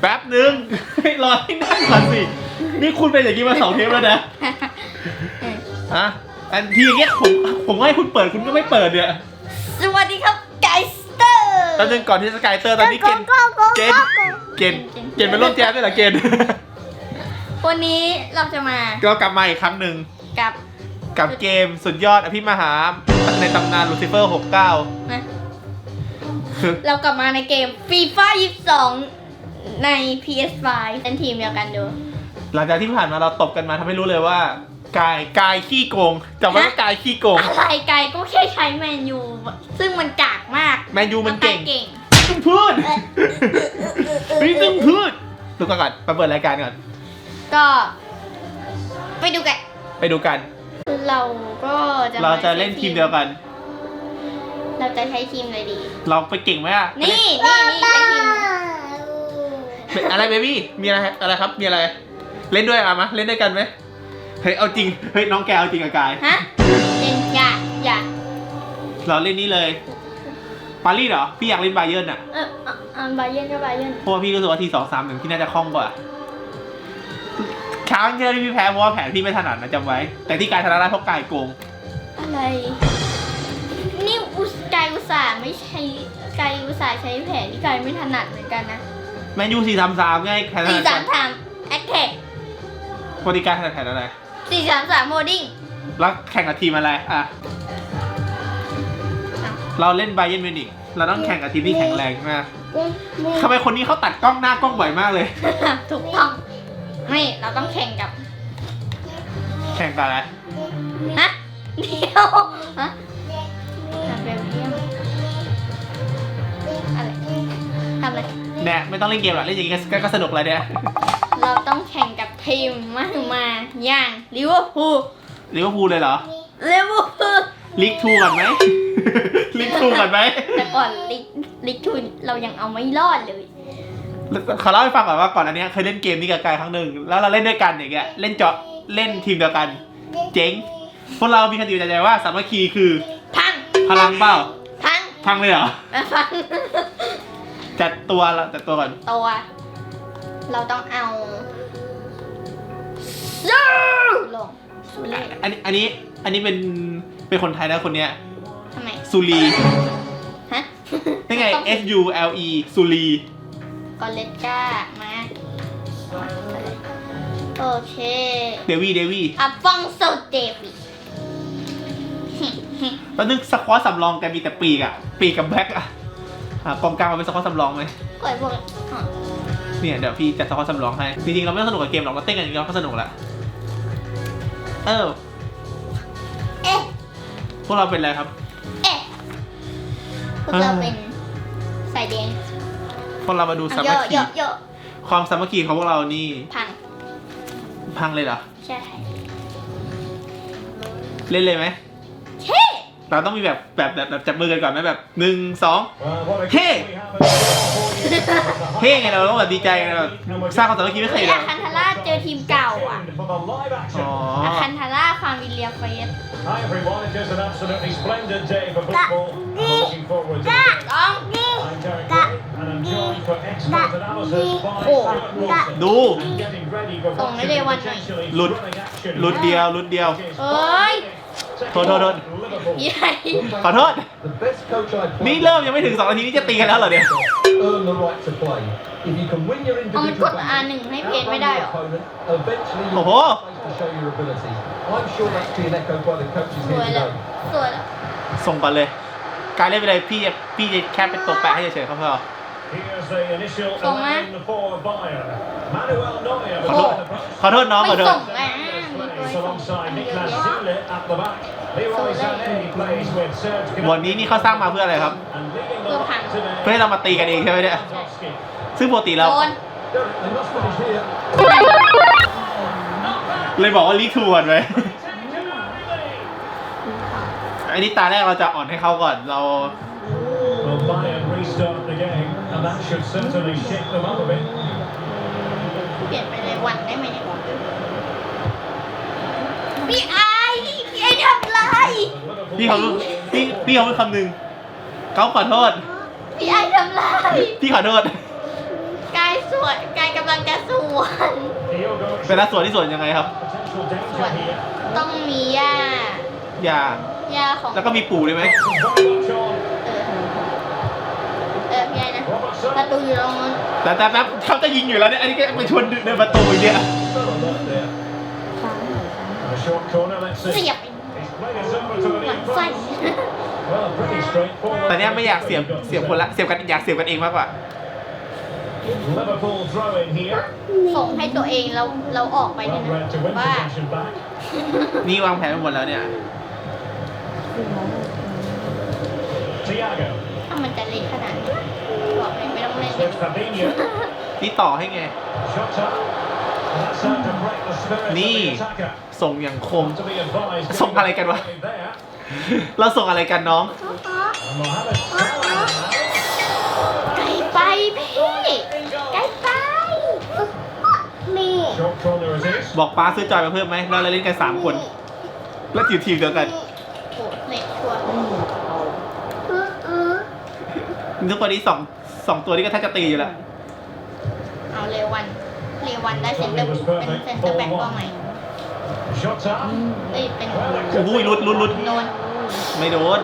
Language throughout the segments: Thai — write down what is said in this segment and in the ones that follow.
แป๊บหนึ่งให้รอให้นั่งก่อนสิ นี่คุณเป็นอย่างนี้มาสองเทปแล้วนะฮะอันทีอย่างเงี้ยผมผมให้คุณเปิดคุณก็ไม่เปิดเนี่ยสวัสดีครับไกสเตอร์ตอนนึงก่อนที่สกายเตอร์ตอนนี้เกณฑ์เกณฑ์เกณฑ์เกณฑ์เป็นร่มแจ๊สด้วยเหรอเกณฑ์วันนี้เราจะมาก็กลับมาอีกครั้งหนึ่งกับกับเกมสุดยอดอภิมหาในตำนานลูซิเฟอร์ 69นะเรากลับมาในเกม FIFA 22 ใน PS5 เป็นทีมเดียวกันดู หลังจากที่ผ่านมาเราตบกันมาทำให้รู้เลยว่า กายกายขี้โกงจำไว้ว่ากายขี้โกงอะไรไกลก็แค่ใช้แมนยู ซึ่งมันกากมากแมนยูมันเก่งเก่งต้องพูดไม่ต้องพูดดูก่อนก่อนมาเปิดรายการก่อน ก็ ไปดูกัน ไปดูกัน เราก็จะเราจะเล่นทีมเดียวกัน เราจะใช้ทีมอะไรดี เราไปเก่งไหมอะนี่นี่นี่ใช้ทีมเป็น อะไรเบบี้มีอะไรอะไรครับมีอะไร เล่นด้วยอะมะเล่นด้วยกันไหมเฮ้ยเอาจริงเฮ้ยน้องแกเอาจริงกับกายฮะเล่นอย่าอย่าเราเล่นนี่เลยปารีสเหรอพี่อยากเล่นบาเยิร์นอะเออเอาเอาบาเยร์นก็บาเยร์นเพราะว่าพี่รู้สึกว่าทีสองสามหนึ่งพี่น่าจะคล่องกว่าครั้งที่แล้วที่พี่แพ้เพราะว่าแผนพี่ไม่ถนัดนะจำไว้ แต่ที่กายชนะได้เพราะกายโกงอะไร นี่อุสกายอุตสาห์ไม่ใช้กายอุตสาห์ใช้แผนที่กายไม่ถนัดเหมือนกันนะ แมนยูสี่สามสามไงแผนถสี่นัดสามสามแอคแท็กปกติกายถนัดแผนอะไรสี่สามสามโมดิ้งแล้วแข่งกับทีมอะไรอะเราเล่นไบเยนมิวนิกเราต้องแข่งกับทีมที่แข็งแรงใช่ไหมทำไมคนนี้เขาตัดกล้องหน้ากล้องบ่อยมากเลย ถูกต้องไม่เราต้องแข่งกับ แข่งกับอะไรฮะเดียวฮะ เนี่ยไม่ต้องเล่นเกมหรอกเล่นอย่างนี้ก็ก็สนุกเลยเนี่ยเราต้องแข่งกับทีมมาถึงมาอย่างลิเวอร์พูลลิเวอร์พูลเลยเหรอลิเวอร์พูลลีกทูก่อนไหมลีกทูก่อนไหมแต่ก่อนลิกลิกทูเรายังเอาไม่รอดเลยขอเล่าให้ฟังก่อนว่าก่อนอันเนี้ยเคยเล่นเกมนี้กับกายครั้งหนึ่งแล้วเราเล่นด้วยกันอย่างเงี้ยเล่นเจาะเล่นทีมเดียวกัน เจ๋งพวกเรามีคติประจำใจว่าสามัคคีคือ พังพลังเปล่าพังพังเลยเหรอแล้วพัง จัดตัวละจัดตัวก่อนตัว เราต้องเอาซูลงซูเล่อันนี้อันนี้อันนี้เป็นเป็นคนไทยนะคนเนี้ยทำไมซูรีฮะนี่ไง ต้อง S U L E ซูรีกอเลตก้ามาโอเค เดวี่เดวี่อัฟฟองโซเดวิแล้วนึกสควอตสำรองแกมีแต่ปีกอะปีกกับแบ็คอะ อะกองกลางมาเป็นสควอตสำรองไหมกดพวกอ๋อเนี่ยเดี๋ยวพี่จัดสควอตสำรองให้จริงๆเราไม่ต้องสนุกกับเกมหรอกเราเต้นกันอย่างเดียวก็สนุกละเออเอ๊ะพวกเราเป็นอะไรครับ เอ๊ะพวกเราเป็นสายแดงพวกเรามาดูสาเยมัคอะคีเยอะเยอะความสามัคคีของพวกเรานี่พังพังเลยเหรอใช่ เล่นเลยไหมเช่ เราต้องมีแบบแบบแบบแบบจับมือกันก่อนไหมแบบหนึ่งสองเฮ้เฮ้ไงเราต้องแบบดีใจกันแบบสร้างความสามัคคีไม่เคยนี่เลอายคันทาร่าเจอทีมเก่าอะอ๋ออาคันทาร่าฟาร์มวิลเลียเฟส Hi everyone, it is an absolutely splendid day for football. I'm looking forward to it. ต้อง I'm Derek Gray, and I'm joined for expert analysis by Stuart Wilson. ดู And getting ready for Tổng what cái could điều be quan trọng. potentially Lụt. thrilling action. หลุดเดียวหลุดเดียว It is เอ้ย Thôi, thôi, thôi. Liverpool. ใหญ่ขอโทษ The best coach I've นี่ played เริ่มยังไม่ถึงสองนาทีนี่จะตีกันแล้วเหรอเนี่ย earn the right to play. If you can win your เอามันก individual ด battles, R หนึ่งให้เพจ outrun ไม่ได้ your หรอ opponent, eventually Ồ you'll hố. have space to show your ability. I'm sure that's being echoed by the coaches ส here วยแล้ว today. สวยแล้วส่งก่อนเลย การเล่นไปเลยพี่พี่จะแค่เป็นตัวแปรให้เฉยๆครับพ่อ Here's the initial Tổng á. 11 for Bayern. Manuel Neuer ขอโทษ ขอโทษน้องขไม่อโทษส่งแล้วมีตัว plays ส่ง alongside Niklas Zule at the back. Leroy Sané plays with Serge วันนี้นี่เขาสร้างมาเพื่ออะไรครับ And leading the Vừa line thẳng. today. เพื่อให้เรามาตีกันเองใช่ไหมเนี่ย Lewandowski. ซึ่งปกติเรา โดน Derek, they must finish here. เลยบอกว่าลีกทูก่อนไว้อันนี้ตาแรกเราจะอ่อนให้เขาก่อน เรา Well, Bayern restart the game, and that should certainly shake them up a bit. เปลี่ยนไปเลยวันได้ไหมเนี่ยพี่ไอพี่ไอทำไร พี่เขารู้พี่พี่เขาพูดคำหนึ่งเขาขอโทษ พี่ไอทำไรพี่ขอโทษ กายสววนกายกำลังจะสวน Diogo เวลาสวนที่สวนยังไงครับ potential danger here. ต้องมีหญ้าอย่า หญ้าของ แล้วก็มีปู่ด้วยไหม Very much on. เออ เออพี่ไอ้นะ Robertson. ประตูอยู่ตรงนู้นแต่แต่แป๊บเขาจะยิงอยู่แล้วเนี่ย อันนี้ก็ไปชวนเดินประตูอีกเนี่ย Well alert there. And a short corner, let's เสี see. ยบ He's played it over to ห the มัน near ไส้ post. Well, pretty straightforward. แต่เนี้ยไม่อยากเสียบเสียบคนละเสียบกันอยากเสียบกันเองมากกว่า Liverpool throw in here. ส่งให้ตัวเองเราเราออกไปเนี่ย Well นะ read to win ว่า possession back. นี่วางแผนไปหมดแล้วเนี่ย Thiago. ถ้ามันจะเละขนาดนี้บอกเลยไม่ต้องเล่น It's Fabinho. นี่ต่อให้ไง Shot up. And that's how to break the spirit of the Ni. attacker. ส่งอย่างคม To be advised. ส่งอะไรกันวะ There. เราส่งอะไรกันน้อง And Mohamed Salah now. ไกลไปพี่ไกลไปนี่ Short corner it is. บอกป้าซื้อจอยมาเพิ่มไหมแล้วเราเล่นกันสามคน แล้วอยู่ทีมเดียวกันโอ้เละชัวร์ทุกคนนี้สองสองตัวนี้ก็แทบจะตีอยู่แล้ว เอาเรวัน เรวันได้เซนเตอร์เป็นเซนเตอร์แบ็กตัวใหม่ Shot up. เอ้ยเป็นโอ้โหลุ้นลุ้นลุ้นโดนไม่โดน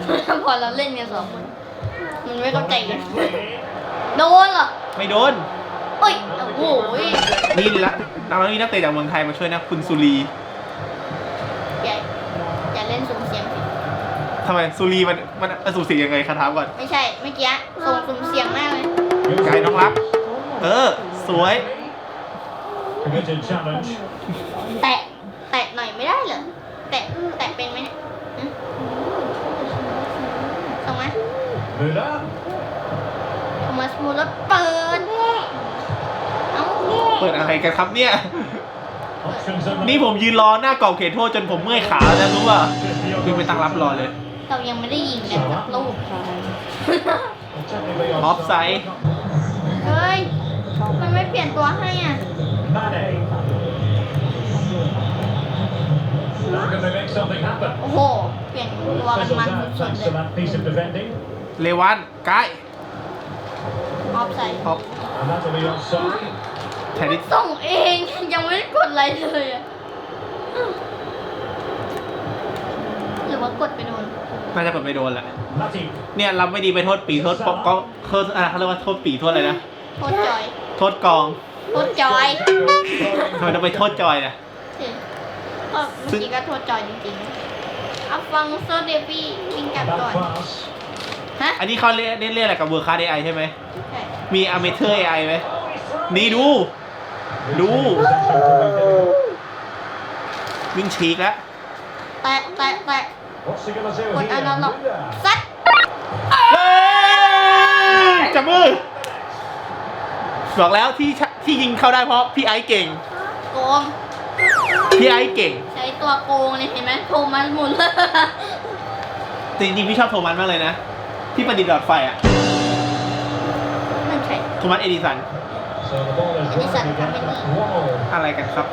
พอเราเล่นกันสองคนมันไม่เข้าใจกัน Played in. โดนเหรอไม่โดนเอ้ยโอ้โหนี่ละเรามีนักเตะจากเมืองไทยมาช่วยนะคุณสุรีอย่าอย่าเล่นสุ่มเสี่ยงสิทำไมสุรีมันมันมันสูสียังไงคะถามก่อนไม่ใช่เมื่อกี้ส่งสุ่มเสี่ยงมากเลยไกด์น้องรัก เออ สวย Committed challenge. แตะแตะหน่อยไม่ได้เหรอแตะแตะเป็นไหมเนี่ยฮะส่งมา Müller. โทมัสมูลแล้วเปิดเอ้าเปิดอะไรกันครับเนี่ย Options in the นี่ผมยืนรอหน้ากรอบเขตโทษจนผมเมื่อยขาแล้วรู้ป่ะคือไปตั้งรับรอเลย เรายังไม่ได้ยิงเลยจากลูก Technically Offside. เฮ้ย มันไม่เปลี่ยนตัวให้อะ Mane. Now can they make something happen? โอ้โห เปลี่ยนตัว Well, กัน it มัน fizzles out สุด thanks ๆ to เลย that piece of defending. เลวันไกด์ออฟไซด์ออก And that'll be offside. แทนที่ส่งเอง ยังไม่ได้กดอะไรเลยอะหรือว่ากดไปโดน น่าจะกดไม่โดนแหละ Matip. เนี่ยเราไม่ดีไปโทษปีโทษปอกก็โทษอะไรเขาเรียกว่าโทษปีโทษอะไรนะ โทษจอย โทษกองโทษจอยทำไมต้องไปโทษจอยนะสิก็เมื่อกี้ก็โทษจอยจริงๆอัฟฟังโซเดฟี่วิ่งกลับก่อน That pass. ฮะอันนี้เขาเรียกเรียกเรียกอะไรกับเวอร์คาร์ดไอใช่ไหมใช่มีอเมเทอร์ไอไหมนี่ดู ดู Possession coming down. วิ่งฉีกแล้วแตะแตะแตะ What's he going to do กด here? อันนั้นหรอก Müller. ซัดเฮ้ยจับมือ บอกแล้วที่ชที่ยิงเข้าได้เพราะพี่ไอซ์เก่ง โกง พี่ไอซ์เก่ง ใช้ตัวโกงเลยเห็นไหมโทมัสมุลเลอร์จริงๆพี่ชอบโทมัสมากเลยนะ ที่ประดิษฐ์หลอดไฟอะมันใช่โทมัสเอดิสัน So the ball is Edison running against that coming wall. อะไรกันครับ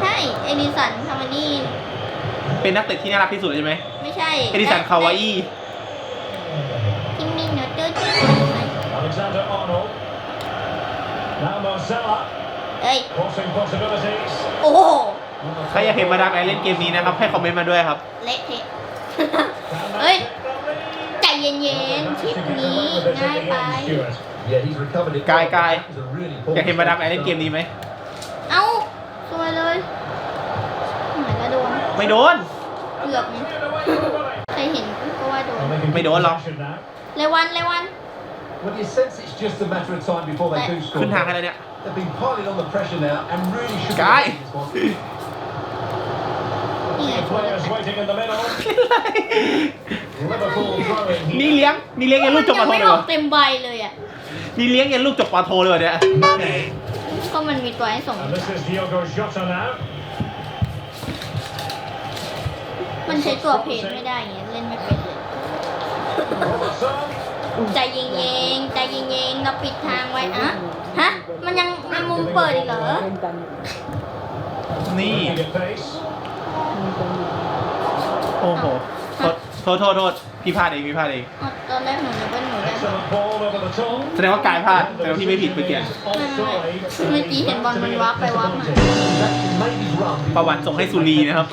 ใช่เอดิสันทำอันนี้เป็นนักเตะที่น่ารักที่สุดเลยใช่ไหมไม่ใช่เอดิสันคาวาอี้ เอ้ย Crossing possibilities. โอ้โหใครอยากเห็นมาดามแอร์เล่นเกมนี้นะครับ ให้คอมเมนต์มาด้วยครับ เละเทะ Can Ê. that take the lead? ใจเย็นๆทริปนี้ง่ายไป Stuart. Yeah, he's recovered it. Guy, well. guy. That was a really อยากเห็นมาดามแอร์ poor เล่นเกมนี้ไหม เอ้าสวยเลยเหมือนจะโดนไม่โดน เกือบนะ Cleared away from the volley. ใครเห็นก็ว่าโดน Well, they can Mày keep đổ lắm. possession now. เลวันเลวัน Well, you sense it's just a matter of time before they do score. ขึ้นทางให้แล้วเนี่ย They've been piling on the pressure now and really should be Guy. winning this one. นี่ไง The players waiting in the middle. Liverpool throwing นี่ here. เลี้ยงนี่เลี้ยงยันลูกจบยัปางโทไม่เลยอเหรออกเต็มใบเลยอะนี่เลี้ยงยันลูกจบปาโทเลยเหรอเนี่ย Mane. ก็มันมีตัวให้ส่ง And this is Diogo Jota now. มันใช้ตัวเพจไม่ได้ไงเล่นไม่เป็นเลย Robertson. ใจเย็นๆใจเย็นๆเราปิดทางไว้อะ ฮะ มันยังมีมุมเปิดอีกเหรอนี่ Looking at pace. โอ้โหโทษโทษโทษโทษพี่พลาดเองพี่พลาดเอง อ๋อตอนแรกหนูนึกว่าหนูได้บอล Excellent ball over the top. แสดงว่ากายพลาดแต่ว่าพี่ไม่ผิดเมื่อกี้ Offside. เมื่อกี้เห็นบอลมันวับไปวับมา Maybe run. ประวัติส่งให้สุรีนะครับ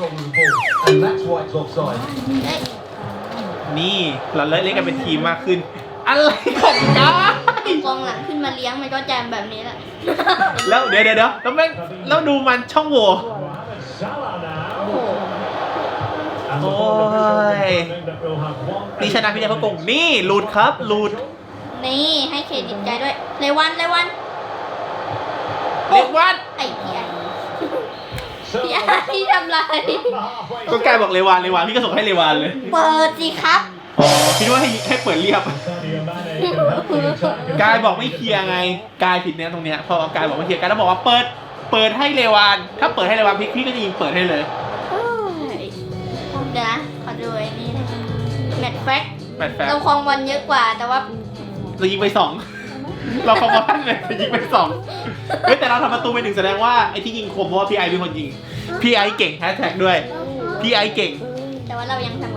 And that's why it's offside. เอ้ยนี่เราเล่นเล่นกันเป็นทีมมากขึ้น อะไรของกาย กองหลังขึ้นมาเลี้ยงมันก็แจมแบบนี้แหละ แล้วเดี๋ยวเดี๋ยวเดี๋ยวแล้วแม่งแล้วดูมันช่องโหว่ Mohamed Salah โอ้โห now. And the Ôi. ball confirming that we'll have one นี่ชนะพี่เจ้าพระกงนี่หลุดครับหลุด นี่ให้เครดิตใจด้วยเลวันเลวันเรียกว่าไอ้พี่ไอ้ So พี่ไอ้ที่ทำไร halfway ก็กายบอกเลวานเลวานพี่ก็ส่งให้เลวานเลย เปิดสิครับอ๋อ คิดว่าให้ให้เปิดเรียบ Sadio Mane can help the attack. กายบอกไม่เคลียร์ไง กายผิดเนี่ยตรงเนี้ย พอกายบอกไม่เคลียร์กายต้องบอกว่าเปิด เปิดให้เลวาน ถ้าเปิดให้เลวานพี่พี่ก็จะยิงเปิดให้เลยเอ้ยเดี๋ยวนะ ขอดูไอ้นี่นะแมตช์แฟกแปดแปดเราครองบอลเยอะกว่า แต่ว่าเรายิงไปสอง เราคอมมอนเลยยิงไปสองเฮ้ยแต่เราทำประตูไปหนึ่งแสดงว่าไอ้ที่ยิงคมเพราะว่าพี่ไอเป็นคนยิง พี่ไอเก่งแฮชแท็กด้วย พี่ไอเก่ง แต่ว่าเรายังเสมอกับลิเวอร์พูล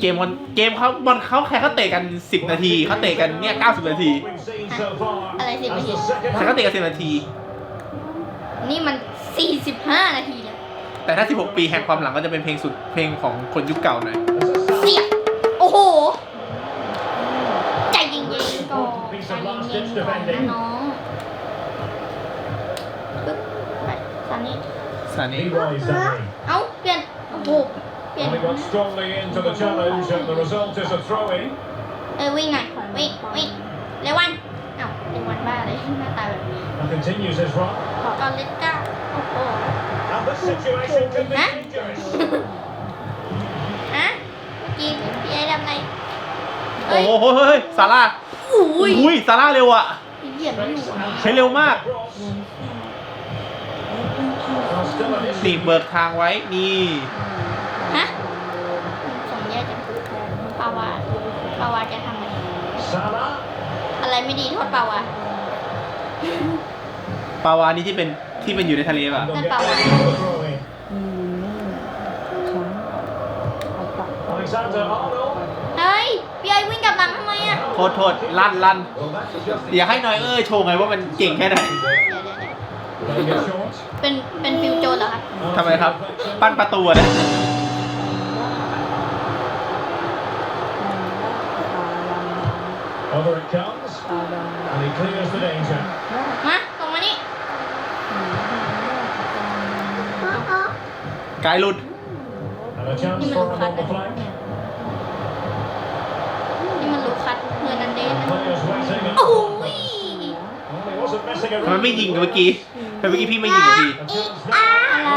เกมบอลเกมเขาบอลเขาแค่เขาเตะกัน 10 นาทีเขาเตะกันเนี่ย90 นาที We've seen so far อะไรสิ as เมื่อกี้ the second แต่เขาเตะกัน10 นาที นี่มัน 45 นาทีแล้วแต่ถ้า 16 ปีแห่งความหลังก็จะเป็นเพลงสุดเพลงของคนยุคเก่าหน่อยเสียบโอ้โห ใจเย็นๆก่อนใจเย็นๆก่อนนะน้องปึ๊บไปตอนนี้สานี้ Leroy Sané. เอ้าเปลี่ยนโอ้โห เปลี่ยน And he got strongly into the challenge and the result is a throw-in. เอ้ยวิ่งหน่อยวิ่งวิ่งเรวันเอ้าเรวันบ้าเลยหน้าตาแบบนี้ And continues his run. กอนเลสก้าโอ้โห And the situation can be Huh? dangerous. อะเมื่อกี้พี่ไอ้ทำอะไรโอ้เฮ้ยโหเฮ้ยเฮ้ยซาร่าอุ้ยอุ้ยซาร่าเร็วอะ เหยียบไม่อยู่อะใช้เร็วมาก Well, still an issue. นี่เบิกทางไว้ นี่ฮ ไรไม่ดีโทษปาวาปลาวานี่ที่เป็นที่เป็นอยู่ในทะเลป่ะ And they'll That's get about ready right. for the throw-in. Alexander Arnold. เฮ้ย พี่ไอ้วิ่งกลับหลังทำไมอะ โทษโทษลั่นลั่น Well, that's just อยากให้น้อยเอ้ยโชว์ไงว่ามันเก่งแค่ไหน เดี๋ยวเดี๋ยวเดี๋ยว Playing it short. เป็น เป็นฟิวโจนเหรอครับ ทำไมครับ ปั้นประตูอะนะ Over it comes. And he clears the danger. มาตรงมานี่กายหลุด And a chance for him on the flank. นี่มันลูคัสเฮอร์นันเดสนะ Players waiting. and- โอ้ย Well, he wasn't messing ทำไม around. ไม่ยิงเมื่อกี้ทำไมเมื่อกี้พี่ไม่ยิงอะพี่ A chance now. อะไร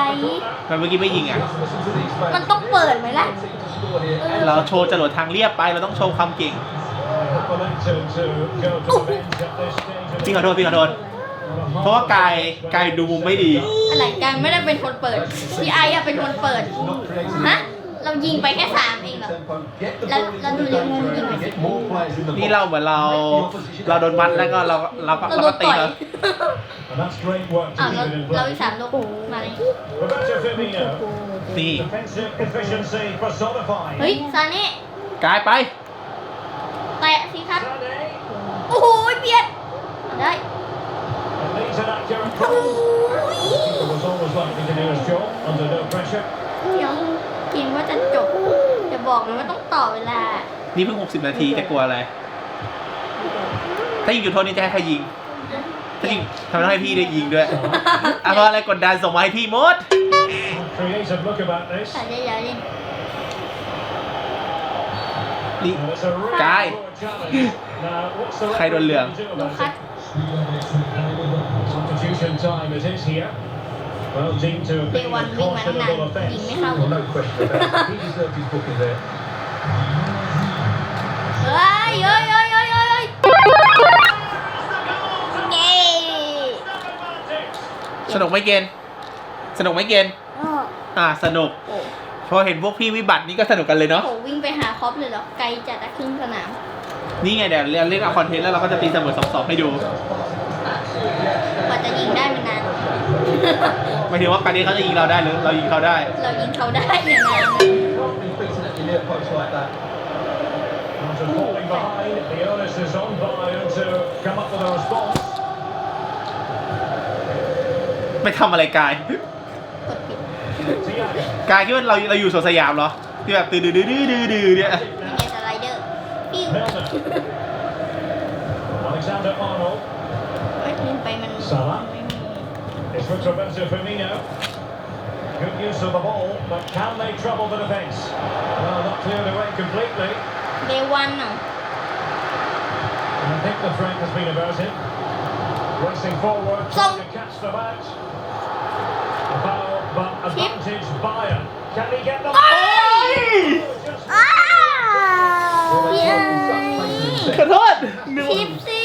ทำไมเมื่อกี้ไม่ยิงอะ listen to these fans. มันต้องเปิดไหมล่ะ Team to score here. เราโชว์จรวดทางเรียบไป เราต้องโชว์ความเก่ง พี่ขอโทษพี่ขอโทษเพราะว่ากายกายดูมุมไม่ดี อะไรกันไม่ได้เป็นคนเปิด พี่ไอ้อะเป็นคนเปิด Not creating ฮะเรายิงไปแค่สามเองเหรอ tempo. Get the Let- ball into let the do the danger moving area. Get more players in the นี่ box. เราเหมือนเราเราโดนมัดแล้วก็เราเราก็เราเราโดก็นตีต่อยเขา And that's great work to อ้าว keep เรา it in เรา play. อีกสามลูกมาเลย Roberto Firmino. นี่ Defensive efficiency personified. เฮ้ยซาเน่กายไป แตะสิครับ Sané. โอ้โหเบียดได้ And needs an accurate โอ้ call. ย He was always likely to do his job under no pressure. เดี๋ยวเกมว่าจะจบจะบอกเลยว่าต้องต่อเวลา นี่เพิ่ง 60 นาทีจะกลัวอะไร ถ้ายิงจุดโทษนี่จะให้ใครยิง ถ้ายิงทำไมต้องให้พี่ได้ยิงด้วยอะเพราะอะไรกดดันส่งมาให้พี่มด Creative look about this. แต่จะอย่าเล่นนี่ And it's a really Guy. poor challenge. Now, what's the ใครโดนเหลือง referee to do ลู about คัส it? Substitution time it is here. Well, deemed to have เด been วัน a วิ่งมาตั้งนาน cautionable ยิง offence. ไม่เข้า Well, no question about it. He deserved his booking there. เฮ้ยเฮ้ยเฮ้ยเฮ้ยเฮ้ยเฮ้ยเย้สนุกไหมเกณฑ์สนุกไหมเกณฑ์อ่า สนุก โอ้พอเห็นพวกพี่วิบัตินี่ก็สนุกกันเลยเนาะ โหวิ่งไปหาคอปเลยเหรอ ไกลจัดอะครึ่งสนาม นี่ไงเดี๋ยวเราเล่นเอาคอนเทนต์แล้วเราก็จะตีเสมอสองสองให้ดูกว่าจะยิงได้มันนาน หมายถึงว่าการนี้เขาจะยิงเราได้หรือเรายิงเขาได้ เรายิงเขาได้อย่างนานเลย shouldn't be beaten at your near post like that. After falling behind, the onus is on Bayern to come up with a response. ไม่ทำอะไรกายกดผิด Thiago. กายคิดว่าเราเราอยู่สวนสยามเหรอที่แบบตื่นดื้อดื้อดื้อดื้อดื้อเนี่ย Milner. Alexander Arnold. เอ้ยเล่นไปมัน Salah ไม่มี It's for Roberto Firmino. Good use of the ball, but can they trouble the defence? Well, not cleared away completely. เดวันอะ And I think the threat has been averted. Racing forward, trying to catch them out. A foul, but advantage Bayern. Can he get them? โอ้ย Just อ้าว Well, พี่ they เอ๋ told me such places ขอโทษนึกคลิว่าปสิ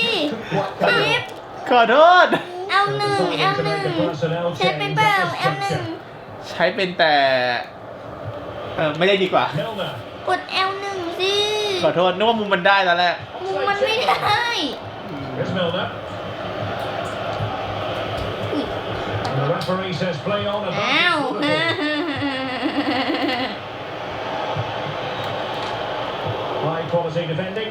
quite คลิ clever. ปขอโทษ เอาหนึ่งเอาหนึ่งใช้เป็นเปล่าเอาหนึ่งใช้เป็นแต่ เออไม่ได้ดีกว่า Milner. กด L หนึ่งสิขอโทษนึกว่ามุมมันได้แล้วแหละมุมมันไม่ได้ Here's Milner. อุ๊ย And the referee says play on อ้าว advantage. High quality defending.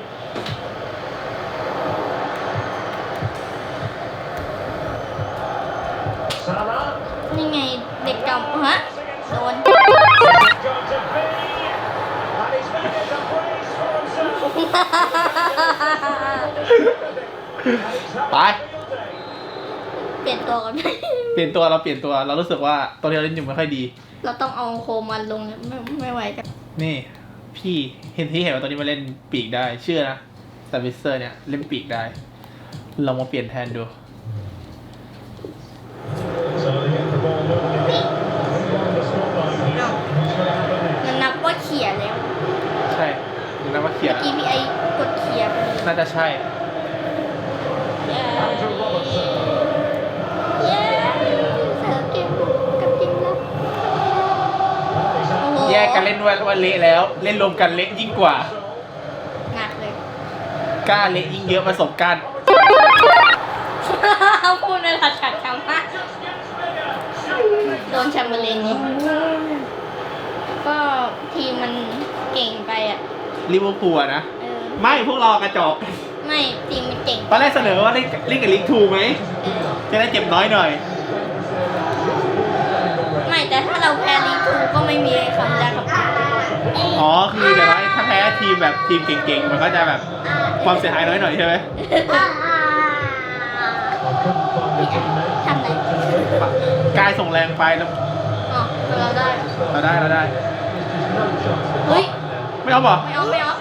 เด็กเก่าฮะโดน Got to be. And he's making a brace for himself. And he's having ไป a field day. เปลี่ยนตัวกันเปลี่ยนตัวเราเปลี่ยนตัวเรารู้สึกว่าตัวที่เราเล่นอยู่ไม่ค่อยดี เราต้องเอาโคมมันลงเนี่ยไม่ไม่ไหวกันนี่ พี่เห็นที่เห็นว่าตัวนี้มาเล่นปีกได้เชื่อนะสวิสเซอร์เนี่ยเล่นปีกได้ เรามาเปลี่ยนแทนดู So they get the ball moving again. On the scoreline here. What's going to happen next? มันนับว่าเขี่ยแล้ว ใช่ดูนะว่าเขีย เมื่ น อกี้พี่ไอกดเขี่ยไปเลย น่า จะใช่เย้ Andrew Robertson. เย้เสือเก็บกับจริงแล้ว He's โอ้ out. โหแยกกันเล่นว่าว่าเละแล้ว เล่นรวมกันเละยิ่งกว่า หนักเลย กล้าเละยิ่งเยอะประสบการณ์พูดในภาษาชาวบ้านโดนแชมเบอร์เลนนี่ก็ทีมมันเก่งไปอะลิเวอร์พูลอะนะเออ ไม่พวกเรากระจอก ไม่ทีมมันเก่งตอนแรกเสนอว่าเล่นเล่นกับลิงทูไหม เออจะได้เจ็บน้อยหน่อย ไม่แต่ถ้าเราแพ้ลีทูก็ไม่มีคำได้ครับอ๋อ คือเดี๋ยวนะถ้าแพ้ทีมแบบทีมเก่งๆ มันก็จะแบบความเสียหายน้อยหน่อยใช่ไหม I couldn't find the teammate. ทำไรกายส่งแรงไปแล้วอ๋อเราได้เราได้เราได้ เฮ้ย ไม่เอาบอกไม่เอาไม่เอา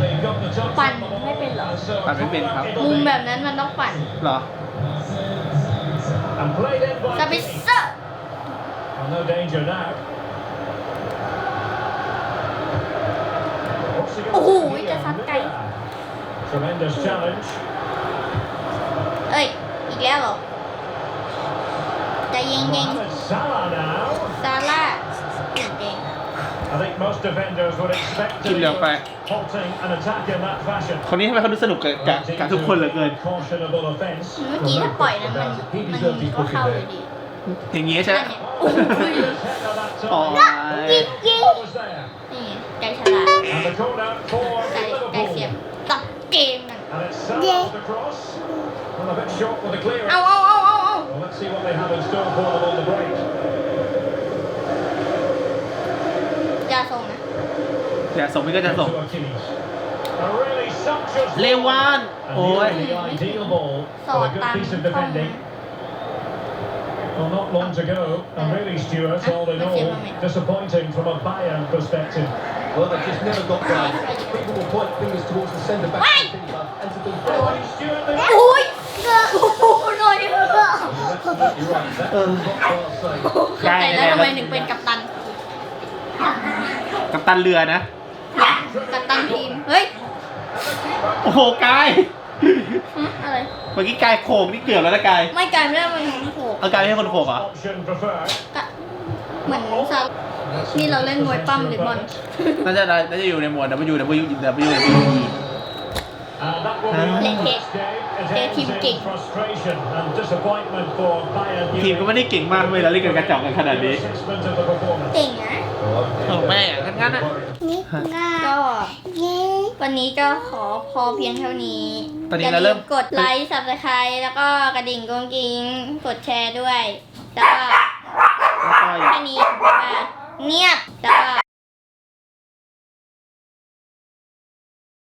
ปั่น on the ball. ไม่เป็นเหรอ So ปั่นไม่เป็นครับ มุมแบบนั้นมันต้องปั่น เหรอ And played in ซา by บิ Keane. เซอร์ Well, no danger now. What's he gonna Oh, do he here? just had guy. Tremendous challenge. เอ้ย อีกแล้วเหรอใจเย็น Mohamed Salah now. ๆซาร่าเก่งเก่ง I think most defenders would expect to กินเหลืองไป halting an attack in that fashion. คนนี้ทำไมเขาดูสนุกกับกับกับทุกคนเหลือเกิน Cautionable offence. เมื่อกี้ถ้าปล่อยนั้นมันมันก็เข้าเลยดิอย่างงี้ใช่ไหมอันเนี้ยโอ้ย Head of that อ๋อ time. ยิงยิง Ball was there. นี่ไงใจฉลาด And the corner for ใจใจเสียบ Liverpool. ตัดเกมนั่น And it's Salah with the cross. Well, a bit short with the clearance. เอาเอาเอาเอาเอา Well, let's see what they have in store for them on the break. อย่าส่งนะเดี๋ยวส่งพี่ก็จะส่ง เลวาน โอ้ย สอดตาม piece of เข้ามา defending. Well, not long to go, and really, Stuart, all in all, disappointing from a Bayern perspective. Well, they just never got right. People will point fingers towards the centre back and to be Oh, fair, and Stuart, they โอ้ยโอ้โหหน่อย you're right. Um, not far saying. เข้าใจแล้วทำไมถึงเป็นกัปตัน กับตันเรือนะ กัปตันทีม เฮ้ยโอ้โหกายฮะอะไร เมื่อกี้กายโขกนี่เกือบแล้วนะกายไม่กลายไม่ได้มันโผล่เอากายไม่ให้คนโขกเหรอ option preferred. กะเหมือนซานี่เราเล่นมวยปั้มหรือบอลน่าจะน่าจะอยู่ในหมวด W W W W E And that will be all Lệ for thế. this game. It Thế ends team in kịch. frustration and disappointment for Bayern ทีมก็ Munich. ไม่ได้เก่งมากเว้ยเราเล่นกันกระจอกกันขนาดนี้ Assessment of the performance. เก่งนะ โอ้แม่งั้นงั้นอะก็วันนี้ก็ขอพอเพียงเท่านี้ตอนนี้เราเริ่มอย่ลืกดไลค์ subscribe แล้วก็กระดิ่งกงกิ้งกดแชร์ด้วย แล้วก็แล้วก็แค่นี้อะเงียบแล้วก็